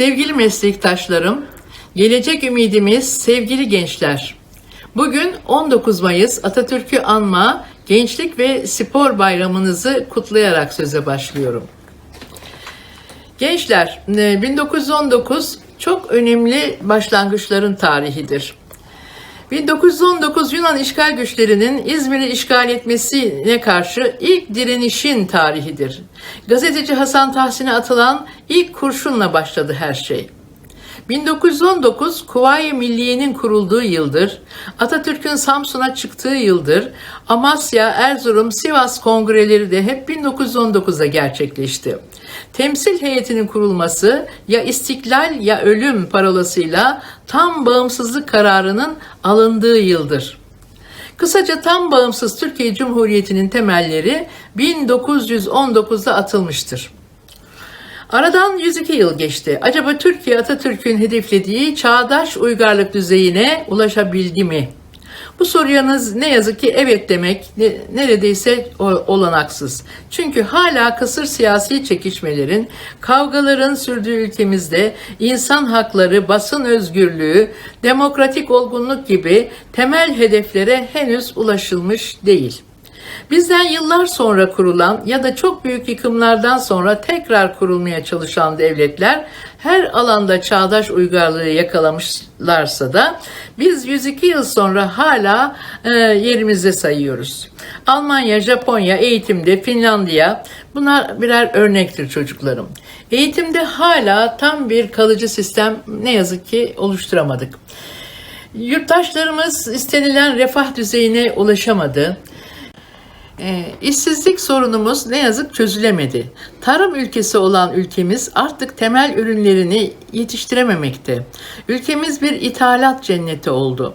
Sevgili meslektaşlarım, gelecek ümidimiz sevgili gençler. Bugün 19 Mayıs Atatürk'ü anma Gençlik ve Spor Bayramınızı kutlayarak söze başlıyorum. Gençler, e, 1919 çok önemli başlangıçların tarihidir. 1919 Yunan işgal güçlerinin İzmir'i işgal etmesine karşı ilk direnişin tarihidir. Gazeteci Hasan Tahsin'e atılan ilk kurşunla başladı her şey. 1919 Kuvayi Milliye'nin kurulduğu yıldır, Atatürk'ün Samsun'a çıktığı yıldır, Amasya, Erzurum, Sivas kongreleri de hep 1919'da gerçekleşti. Temsil heyetinin kurulması ya istiklal ya ölüm parolasıyla tam bağımsızlık kararının alındığı yıldır. Kısaca tam bağımsız Türkiye Cumhuriyeti'nin temelleri 1919'da atılmıştır. Aradan 102 yıl geçti. Acaba Türkiye Atatürk'ün hedeflediği çağdaş uygarlık düzeyine ulaşabildi mi? Bu soruya ne yazık ki evet demek neredeyse olanaksız. Çünkü hala kısır siyasi çekişmelerin, kavgaların sürdüğü ülkemizde insan hakları, basın özgürlüğü, demokratik olgunluk gibi temel hedeflere henüz ulaşılmış değil. Bizden yıllar sonra kurulan ya da çok büyük yıkımlardan sonra tekrar kurulmaya çalışan devletler her alanda çağdaş uygarlığı yakalamışlarsa da biz 102 yıl sonra hala e, yerimizde sayıyoruz. Almanya, Japonya, eğitimde, Finlandiya bunlar birer örnektir çocuklarım. Eğitimde hala tam bir kalıcı sistem ne yazık ki oluşturamadık. Yurttaşlarımız istenilen refah düzeyine ulaşamadı. E, işsizlik sorunumuz ne yazık çözülemedi. Tarım ülkesi olan ülkemiz artık temel ürünlerini yetiştirememekte. Ülkemiz bir ithalat cenneti oldu.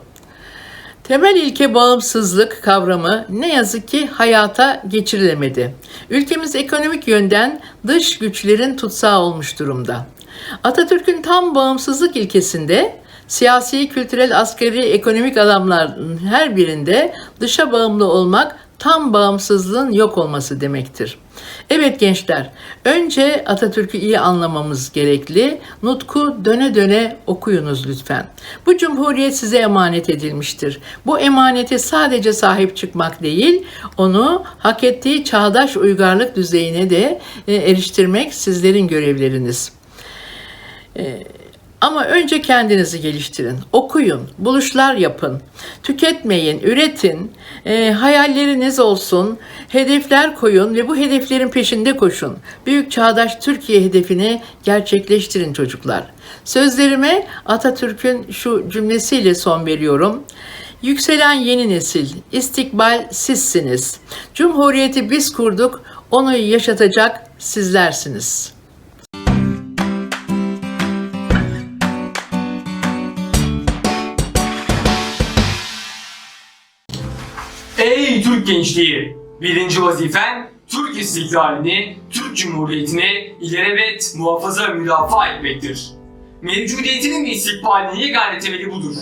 Temel ilke bağımsızlık kavramı ne yazık ki hayata geçirilemedi. Ülkemiz ekonomik yönden dış güçlerin tutsağı olmuş durumda. Atatürk'ün tam bağımsızlık ilkesinde siyasi, kültürel, askeri, ekonomik adamların her birinde dışa bağımlı olmak tam bağımsızlığın yok olması demektir. Evet gençler, önce Atatürk'ü iyi anlamamız gerekli. Nutku döne döne okuyunuz lütfen. Bu cumhuriyet size emanet edilmiştir. Bu emanete sadece sahip çıkmak değil, onu hak ettiği çağdaş uygarlık düzeyine de e, eriştirmek sizlerin görevleriniz. E, ama önce kendinizi geliştirin, okuyun, buluşlar yapın, tüketmeyin, üretin, e, hayalleriniz olsun, hedefler koyun ve bu hedeflerin peşinde koşun. Büyük çağdaş Türkiye hedefini gerçekleştirin çocuklar. Sözlerime Atatürk'ün şu cümlesiyle son veriyorum. Yükselen yeni nesil, istikbal sizsiniz. Cumhuriyeti biz kurduk, onu yaşatacak sizlersiniz.'' Gençliği! Birinci vazifen Türk istiklalini, Türk Cumhuriyeti'ni ilelebet muhafaza ve müdafaa etmektir. Mevcudiyetinin ve istikbalinin yegane temeli budur.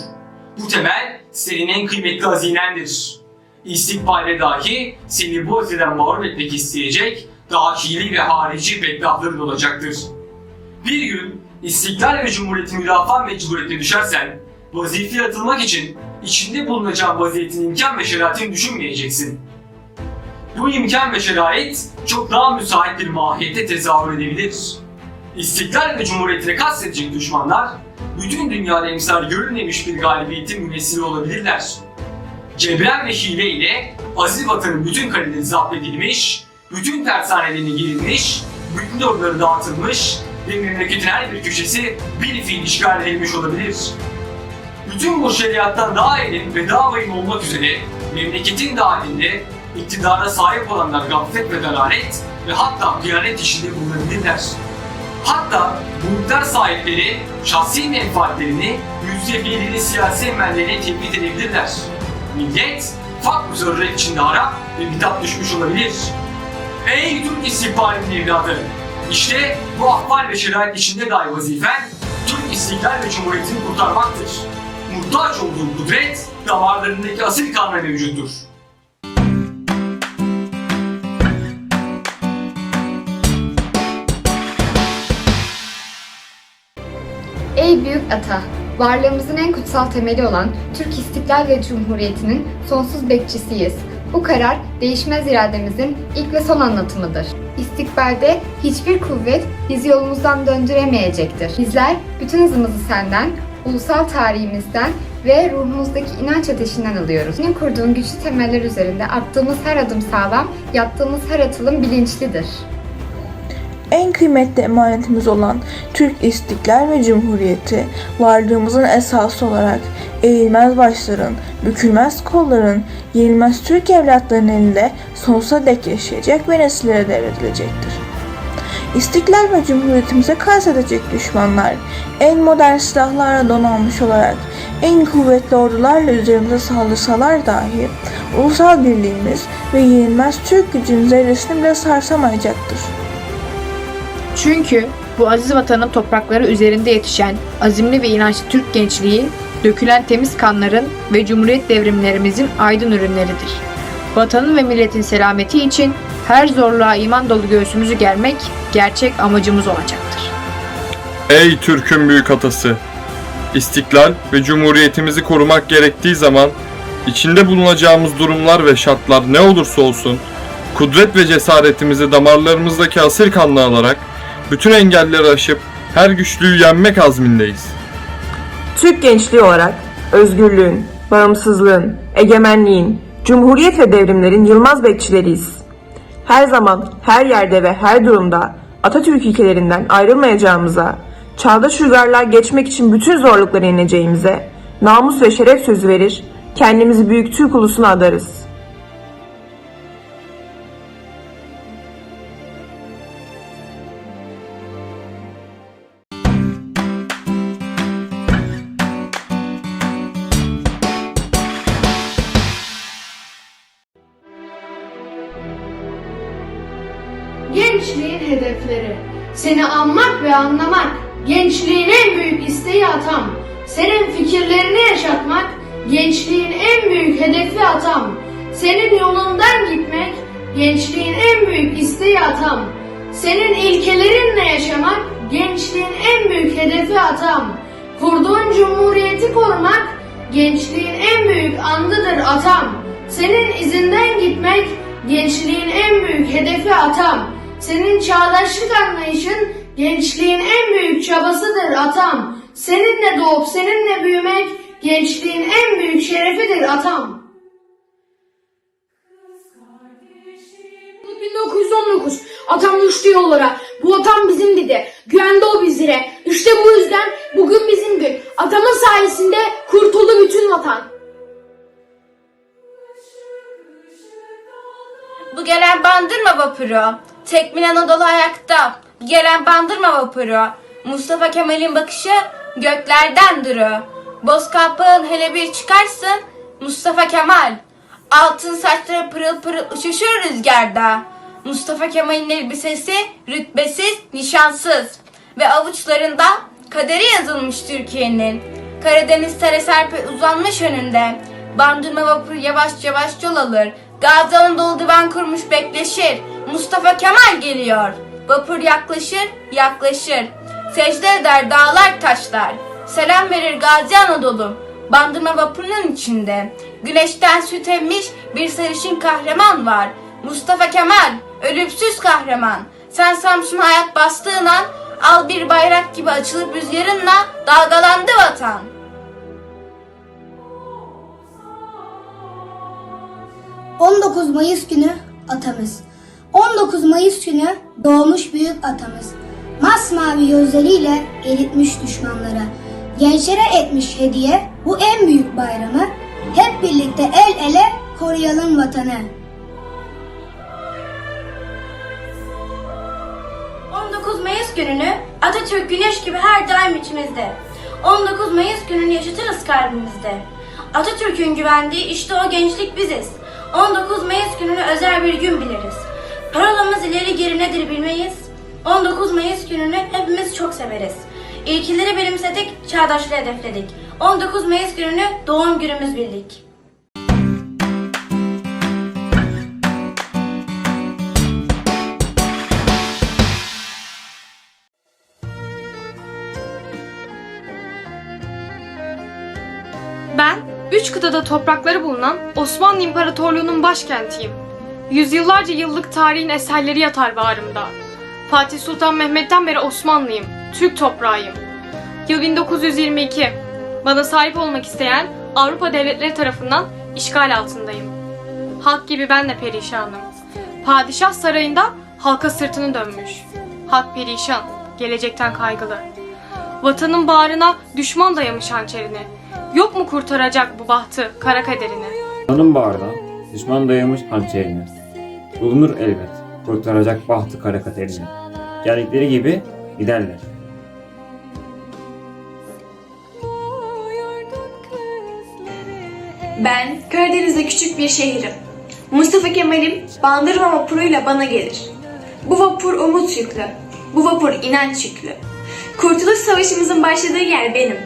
Bu temel senin en kıymetli hazinendir. İstikbalde dahi seni bu hazinen mağlup etmek isteyecek dahili ve harici beddahların olacaktır. Bir gün istiklal ve cumhuriyeti müdafaa mecburiyetine düşersen, vazifeye atılmak için içinde bulunacağın vaziyetin imkan ve şeraitini düşünmeyeceksin. Bu imkan ve şerait çok daha müsait bir mahiyette tezahür edebilir. İstiklal ve cumhuriyetine kastedecek düşmanlar, bütün dünyada emsal görülmemiş bir galibiyetin mümessili olabilirler. Cebren ve hile ile aziz vatanın bütün kaleleri zapt edilmiş, bütün tersanelerine girilmiş, bütün orduları dağıtılmış ve memleketin her bir köşesi bir fiil işgal edilmiş olabilir bütün bu şeriattan daha elim ve vahim olmak üzere memleketin dahilinde iktidara sahip olanlar gaflet ve dalalet ve hatta kıyamet içinde bulunabilirler. Hatta bu iktidar sahipleri şahsi menfaatlerini müzdefiyeliğini siyasi emellerine tebrik edebilirler. Millet fakr zarret içinde harap ve bidat düşmüş olabilir. Ey Türk istihbarinin evladı! İşte bu ahval ve şerait içinde dahi vazifen Türk istiklal ve cumhuriyetini kurtarmaktır muhtaç olduğu kudret damarlarındaki asil kanla mevcuttur. Ey büyük ata, varlığımızın en kutsal temeli olan Türk İstiklal ve Cumhuriyeti'nin sonsuz bekçisiyiz. Bu karar değişmez irademizin ilk ve son anlatımıdır. İstikbalde hiçbir kuvvet bizi yolumuzdan döndüremeyecektir. Bizler bütün hızımızı senden, ulusal tarihimizden ve ruhumuzdaki inanç ateşinden alıyoruz. Senin kurduğun güçlü temeller üzerinde attığımız her adım sağlam, yattığımız her atılım bilinçlidir. En kıymetli emanetimiz olan Türk İstiklal ve Cumhuriyeti, varlığımızın esası olarak eğilmez başların, bükülmez kolların, yenilmez Türk evlatlarının elinde sonsuza dek yaşayacak ve nesillere devredilecektir. İstiklal ve Cumhuriyetimize edecek düşmanlar, en modern silahlarla donanmış olarak, en kuvvetli ordularla üzerimize saldırsalar dahi, ulusal birliğimiz ve yenilmez Türk gücünün zerresini bile sarsamayacaktır. Çünkü bu aziz vatanın toprakları üzerinde yetişen azimli ve inançlı Türk gençliği, dökülen temiz kanların ve cumhuriyet devrimlerimizin aydın ürünleridir. Vatanın ve milletin selameti için her zorluğa iman dolu göğsümüzü germek gerçek amacımız olacaktır. Ey Türk'ün büyük atası! İstiklal ve cumhuriyetimizi korumak gerektiği zaman içinde bulunacağımız durumlar ve şartlar ne olursa olsun kudret ve cesaretimizi damarlarımızdaki asil kanla alarak bütün engelleri aşıp her güçlüğü yenmek azmindeyiz. Türk gençliği olarak özgürlüğün, bağımsızlığın, egemenliğin, cumhuriyet ve devrimlerin yılmaz bekçileriyiz. Her zaman, her yerde ve her durumda Atatürk ilkelerinden ayrılmayacağımıza, çağdaş uygarlığa geçmek için bütün zorlukları yeneceğimize, namus ve şeref sözü verir, kendimizi büyük Türk ulusuna adarız. Atam. Senin fikirlerini yaşatmak. Gençliğin en büyük hedefi atam. Senin yolundan gitmek. Gençliğin en büyük isteği atam. Senin ilkelerinle yaşamak. Gençliğin en büyük hedefi atam. Kurduğun cumhuriyeti korumak. Gençliğin en büyük andıdır atam. Senin izinden gitmek gençliğin en büyük hedefi atam. Senin çağdaşlık anlayışın gençliğin en büyük çabasıdır atam. Seninle doğup seninle büyümek gençliğin en büyük şerefidir atam. 1919 atam düştü yollara. Bu vatan bizim dedi. Güvende o bizlere. İşte bu yüzden bugün bizim gün. Atamın sayesinde kurtuldu bütün vatan. Bu gelen bandırma vapuru. Tekmin Anadolu ayakta. Gelen bandırma vapuru. Mustafa Kemal'in bakışı göklerden duru. Bozkapağın hele bir çıkarsın. Mustafa Kemal. Altın saçları pırıl pırıl uçuşur rüzgarda. Mustafa Kemal'in elbisesi rütbesiz, nişansız. Ve avuçlarında kaderi yazılmış Türkiye'nin. Karadeniz serpe uzanmış önünde. Bandırma vapuru yavaş yavaş yol alır. Gazi Anadolu divan kurmuş bekleşir. Mustafa Kemal geliyor. Vapur yaklaşır, yaklaşır. Secde eder dağlar taşlar. Selam verir Gazi Anadolu. Bandırma vapurunun içinde. Güneşten süt emmiş bir sarışın kahraman var. Mustafa Kemal, ölümsüz kahraman. Sen Samsun'a ayak bastığın an al bir bayrak gibi açılıp rüzgarınla dalgalandı vatan. Müzik 19 Mayıs günü atamız. 19 Mayıs günü doğmuş büyük atamız. Masmavi gözleriyle eritmiş düşmanlara. Gençlere etmiş hediye bu en büyük bayramı. Hep birlikte el ele koruyalım vatanı. 19 Mayıs gününü Atatürk güneş gibi her daim içimizde. 19 Mayıs gününü yaşatırız kalbimizde. Atatürk'ün güvendiği işte o gençlik biziz. 19 Mayıs gününü özel bir gün biliriz. Parolamız ileri geri nedir bilmeyiz. 19 Mayıs gününü hepimiz çok severiz. İlkileri benimsedik, çağdaşlığı hedefledik. 19 Mayıs gününü doğum günümüz bildik. Ben, üç kıtada toprakları bulunan Osmanlı İmparatorluğu'nun başkentiyim. Yüzyıllarca yıllık tarihin eserleri yatar bağrımda. Fatih Sultan Mehmet'ten beri Osmanlıyım, Türk toprağıyım. Yıl 1922. Bana sahip olmak isteyen Avrupa devletleri tarafından işgal altındayım. Halk gibi ben de perişanım. Padişah sarayında halka sırtını dönmüş. Halk perişan, gelecekten kaygılı. Vatanın bağrına düşman dayamış hançerini. Yok mu kurtaracak bu bahtı, kara kaderini? Vatanın bağrına düşman dayamış hançerini. Bulunur elbet kurtaracak bahtı kara kaderini. Geldikleri gibi giderler. Ben Karadeniz'de küçük bir şehrim. Mustafa Kemal'im Bandırma vapuruyla bana gelir. Bu vapur umut yüklü. Bu vapur inanç yüklü. Kurtuluş Savaşımızın başladığı yer benim.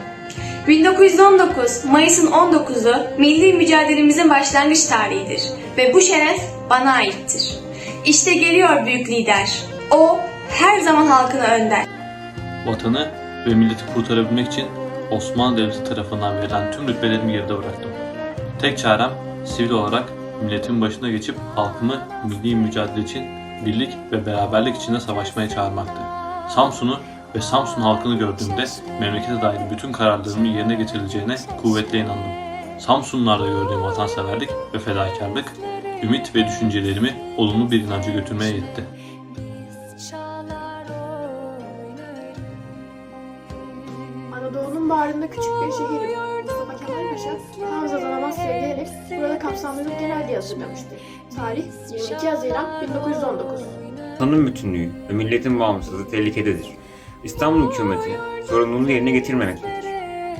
1919 Mayıs'ın 19'u milli mücadelemizin başlangıç tarihidir ve bu şeref bana aittir. İşte geliyor büyük lider. O her zaman halkına önder. Vatanı ve milleti kurtarabilmek için Osmanlı Devleti tarafından verilen tüm rütbelerimi geride bıraktım. Tek çarem sivil olarak milletin başına geçip halkımı milli mücadele için birlik ve beraberlik içinde savaşmaya çağırmaktı. Samsun'u ve Samsun halkını gördüğümde memlekete dair bütün kararlarımın yerine getirileceğine kuvvetle inandım. Samsunlularda gördüğüm vatanseverlik ve fedakarlık, ümit ve düşüncelerimi olumlu bir inanca götürmeye yetti. Anadolu'nun bağrında küçük bir şehirim. Mustafa Kemal Paşa, Hamza'dan Amasya'ya gelerek burada kapsamlı bir genelge hazırlamıştı. Tarih 22 Haziran 1919. Vatanın bütünlüğü ve milletin bağımsızlığı tehlikededir. İstanbul hükümeti sorumluluğunu yerine getirmemektedir.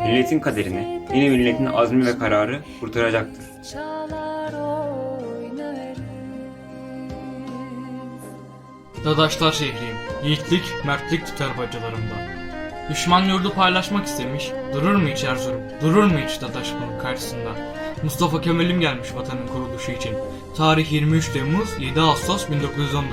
Milletin kaderini yine milletin azmi ve kararı kurtaracaktır. Dadaşlar şehriyim. Yiğitlik, mertlik tutar bacılarımda. Düşman yurdu paylaşmak istemiş, durur mu hiç Erzurum, durur mu hiç Dadaş bunun karşısında? Mustafa Kemal'im gelmiş vatanın kuruluşu için. Tarih 23 Temmuz, 7 Ağustos 1919.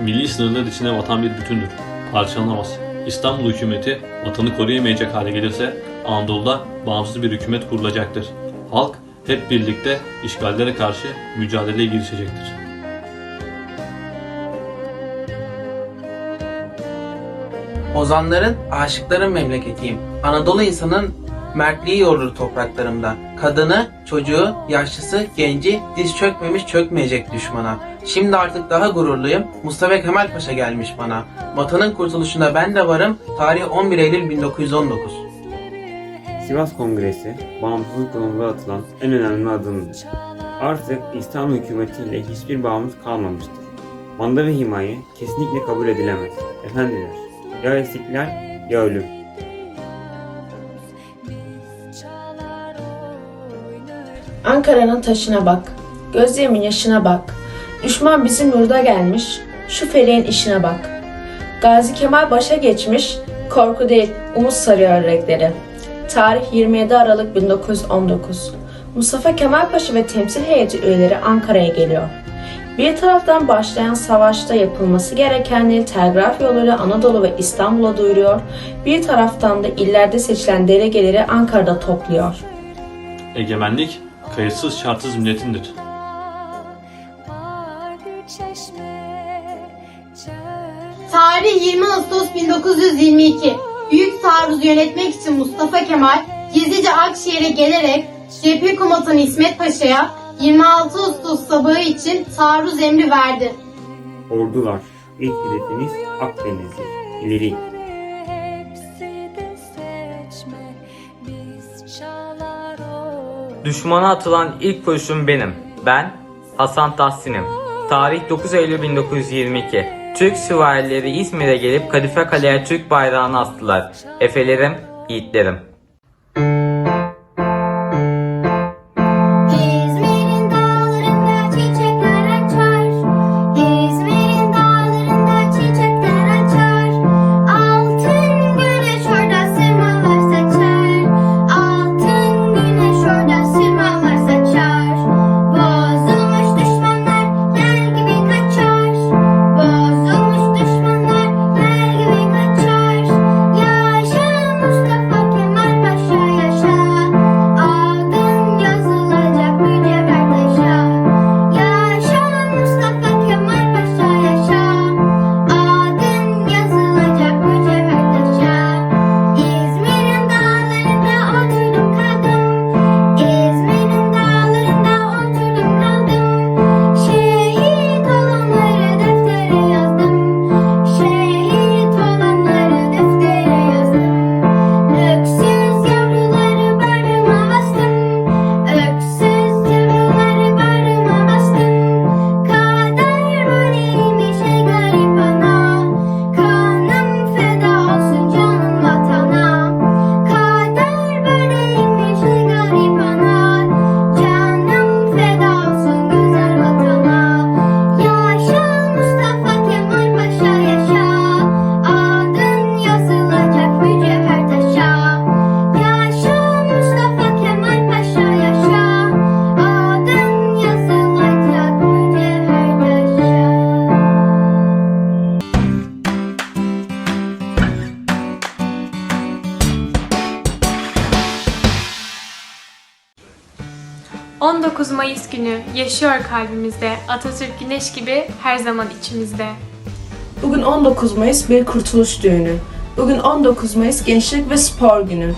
Milli sınırlar içine vatan bir bütündür. Parçalanamaz. İstanbul hükümeti vatanı koruyamayacak hale gelirse Anadolu'da bağımsız bir hükümet kurulacaktır. Halk hep birlikte işgallere karşı mücadeleye girişecektir. Ozanların, aşıkların memleketiyim. Anadolu insanın mertliği yoğurur topraklarımda. Kadını, çocuğu, yaşlısı, genci diz çökmemiş çökmeyecek düşmana. Şimdi artık daha gururluyum. Mustafa Kemal Paşa gelmiş bana. Vatanın kurtuluşunda ben de varım. Tarih 11 Eylül 1919. Sivas Kongresi, bağımsızlık yolunda atılan en önemli adımdır. Artık İstanbul hükümetiyle hiçbir bağımız kalmamıştır. Manda ve himaye kesinlikle kabul edilemez. Efendiler, ya istiklal ya ölüm. Ankara'nın taşına bak, gözlerimin yaşına bak. Düşman bizim yurda gelmiş, şu feleğin işine bak. Gazi Kemal başa geçmiş, korku değil umut sarıyor yürekleri. Tarih 27 Aralık 1919. Mustafa Kemal Paşa ve temsil heyeti üyeleri Ankara'ya geliyor. Bir taraftan başlayan savaşta yapılması gerekenleri telgraf yoluyla Anadolu ve İstanbul'a duyuruyor, bir taraftan da illerde seçilen delegeleri Ankara'da topluyor. Egemenlik kayıtsız şartsız milletindir. Tarih 20 Ağustos 1922. Büyük taarruzu yönetmek için Mustafa Kemal gizlice Akşehir'e gelerek cephe komutanı İsmet Paşa'ya 26 Ağustos sabahı için taarruz emri verdi. Ordular, ilk hedefiniz Akdeniz'dir. İleri. Düşmana atılan ilk kurşun benim. Ben Hasan Tahsin'im. Tarih 9 Eylül 1922. Türk süvarileri İzmir'e gelip Kadife Kale'ye Türk bayrağını astılar. Efelerim, yiğitlerim. 19 Mayıs günü yaşıyor kalbimizde. Atatürk güneş gibi her zaman içimizde. Bugün 19 Mayıs bir kurtuluş düğünü. Bugün 19 Mayıs Gençlik ve Spor Günü.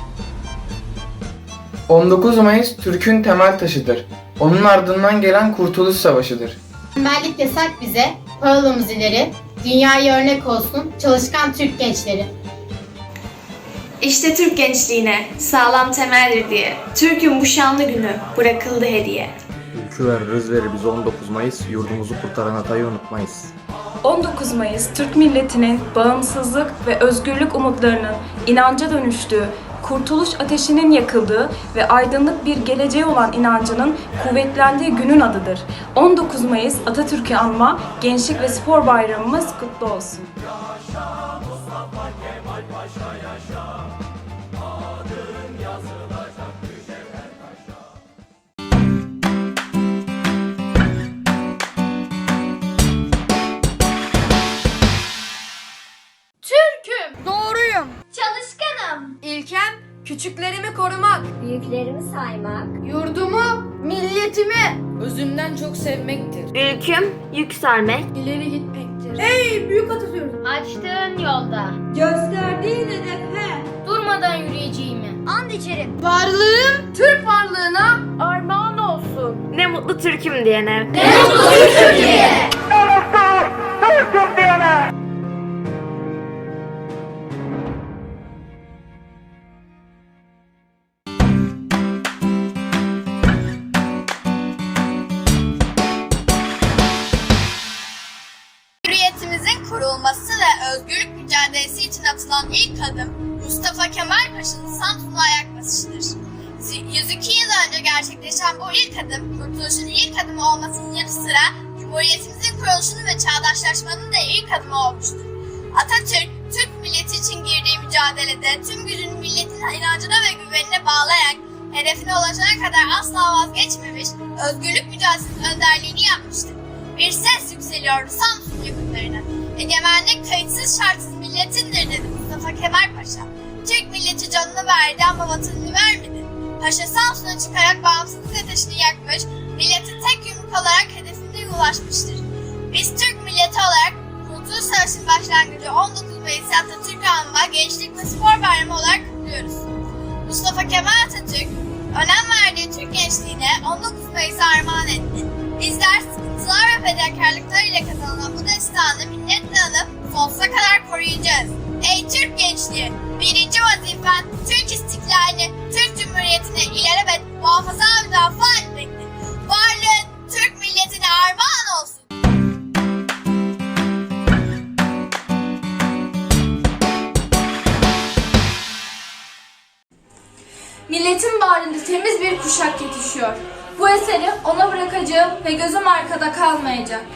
19 Mayıs Türk'ün temel taşıdır. Onun ardından gelen Kurtuluş Savaşı'dır. Tembellik yasak bize, paralımız ileri, dünyaya örnek olsun çalışkan Türk gençleri. İşte Türk gençliğine sağlam temeldir diye Türk'ün bu şanlı günü bırakıldı hediye. Ülkü veririz veri biz 19 Mayıs yurdumuzu kurtaran hatayı unutmayız. 19 Mayıs Türk milletinin bağımsızlık ve özgürlük umutlarının inanca dönüştüğü, kurtuluş ateşinin yakıldığı ve aydınlık bir geleceğe olan inancının kuvvetlendiği günün adıdır. 19 Mayıs Atatürk'ü anma, Gençlik ve Spor Bayramımız kutlu olsun. İlkem küçüklerimi korumak. Büyüklerimi saymak. Yurdumu, milletimi. Özünden çok sevmektir. Ülküm yükselmek. İleri gitmektir. Ey büyük Atatürk! Açtığın yolda, Gösterdiğin hedefe durmadan yürüyeceğimi. And içerim. Varlığım, Türk varlığına Armağan olsun. Ne mutlu Türk'üm diyene. ne mutlu Türkiye. Hürriyetimizin atılan ilk adım Mustafa Kemal Paşa'nın Samsun'a ayak basışıdır. 102 yıl önce gerçekleşen bu ilk adım, kurtuluşun ilk adımı olmasının yanı sıra Cumhuriyetimizin kuruluşunun ve çağdaşlaşmanın da ilk adımı olmuştur. Atatürk, Türk milleti için girdiği mücadelede tüm gücünü milletin inancına ve güvenine bağlayarak hedefine ulaşana kadar asla vazgeçmemiş, özgürlük mücadelesinin önderliğini yapmıştır. Bir ses yükseliyordu Samsun yakınlarına. Egemenlik kayıtsız şartsız milletindir dedi Mustafa Kemal Paşa. Türk milleti canını verdi ama vatanını vermedi. Paşa Samsun'a çıkarak bağımsızlık ateşini yakmış, milleti tek yumruk olarak hedefine ulaşmıştır. Biz Türk milleti olarak Kurtuluş Savaşı'nın başlangıcı 19 Mayıs Atatürk Anma Gençlik ve Spor Bayramı olarak kutluyoruz. Mustafa Kemal Atatürk önem verdiği Türk gençliğine 19 Mayıs'ı armağan etti. Bizler sıkıntılar ve fedakarlıklar ile kazanılan bu destanı minnetle anıp sonsuza kadar koruyacağız. Ey Türk gençliği! Birinci vazifen Türk istiklalini, Türk Cumhuriyeti'ni ilelebet muhafaza ve müdafaa etmektir. Varlığın Türk milletine armağan olsun. Milletin bağrında temiz bir kuşak yetişiyor. Bu eseri ona bırakacağım ve gözüm arkada kalmayacak.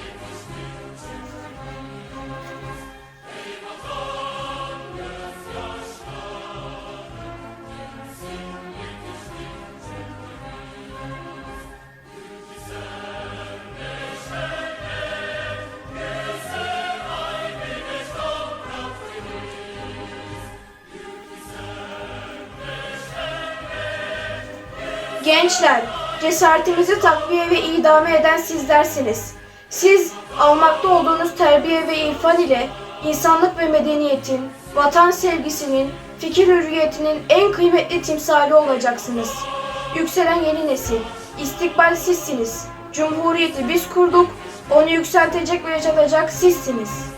Gençler, cesaretimizi takviye ve idame eden sizlersiniz. Siz almakta olduğunuz terbiye ve irfan ile insanlık ve medeniyetin, vatan sevgisinin, fikir hürriyetinin en kıymetli timsali olacaksınız. Yükselen yeni nesil, istikbal sizsiniz. Cumhuriyeti biz kurduk, onu yükseltecek ve yaşatacak sizsiniz.